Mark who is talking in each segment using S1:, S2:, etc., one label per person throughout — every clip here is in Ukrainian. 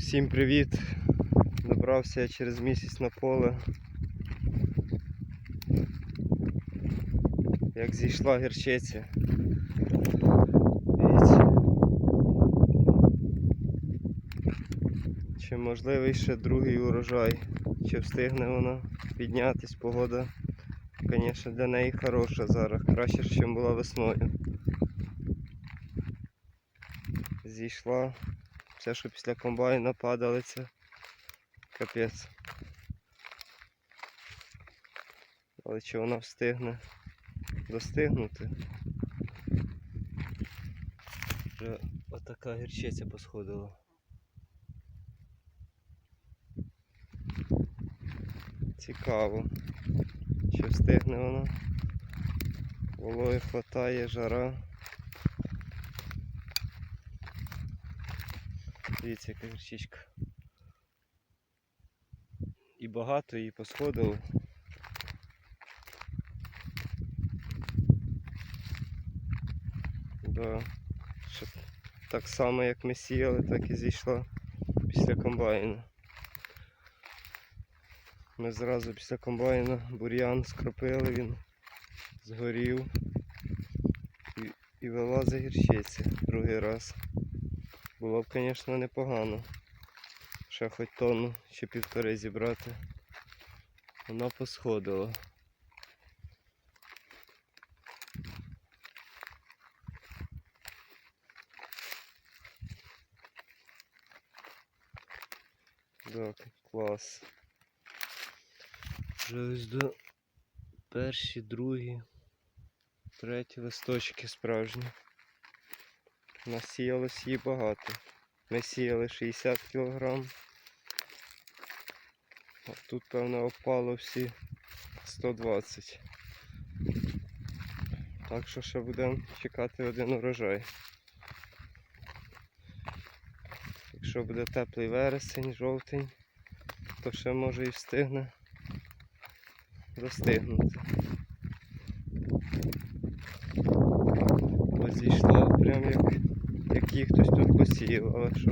S1: Всім привіт! Добрався я через місяць на поле. Як зійшла гірчиця. Чи можливий ще другий урожай? Чи встигне вона піднятись? Погода, звісно, для неї хороша зараз, краще, ніж була весною. Зійшла. Все, що після комбайна падали, це капець. Але чи вона встигне достигнути? Вже отака гірчиця посходила. Цікаво. Чи встигне вона? Вологи хватає, жара. Дивіться, яка гірчичка. І багато її посходило. Да. Щоб так само як ми сіяли, так і зійшла після комбайну. Ми зразу після комбайна бур'ян скропили, він згорів і, і вилазить гірчиця другий раз. Було б, звісно, непогано. Ще хоч тонну чи півтори зібрати. Вона посходила. Так, клас. Вже ось до перші, другі, треті листочки справжні. Насіялось її багато. Ми сіяли 60 кг. А тут, певно, опало всі 120. Так що ще будемо чекати один урожай. Якщо буде теплий вересень, жовтень, то ще може і встигне достигнути. Ось зійшла прям як, як її хтось тут посіяв, але що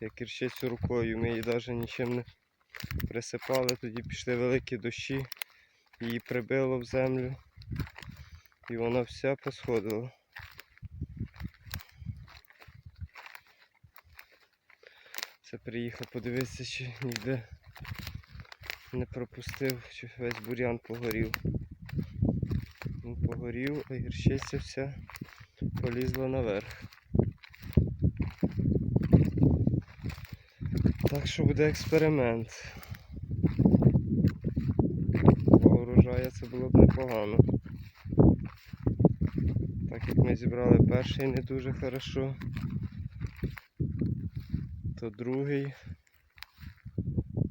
S1: як ірщицю рукою, ми її навіть нічим не присипали, тоді пішли великі дощі, її прибило в землю і вона вся посходила. Це приїхав подивитися, чи ніде не пропустив, чи весь бур'ян погорів. Він погорів, а гірчиця вся полізла наверх. Так що буде експеримент. Бо урожая це було б непогано. Так як ми зібрали перший не дуже хорошо, то другий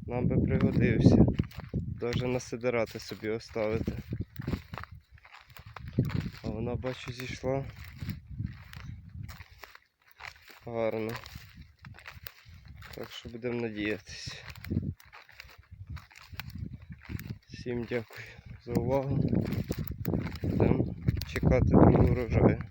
S1: нам би пригодився. Даже на сидирати собі оставити. А вона бачу зійшла гарно. Так що будемо надіятися. Всім дякую за увагу. Будемо чекати на урожаю.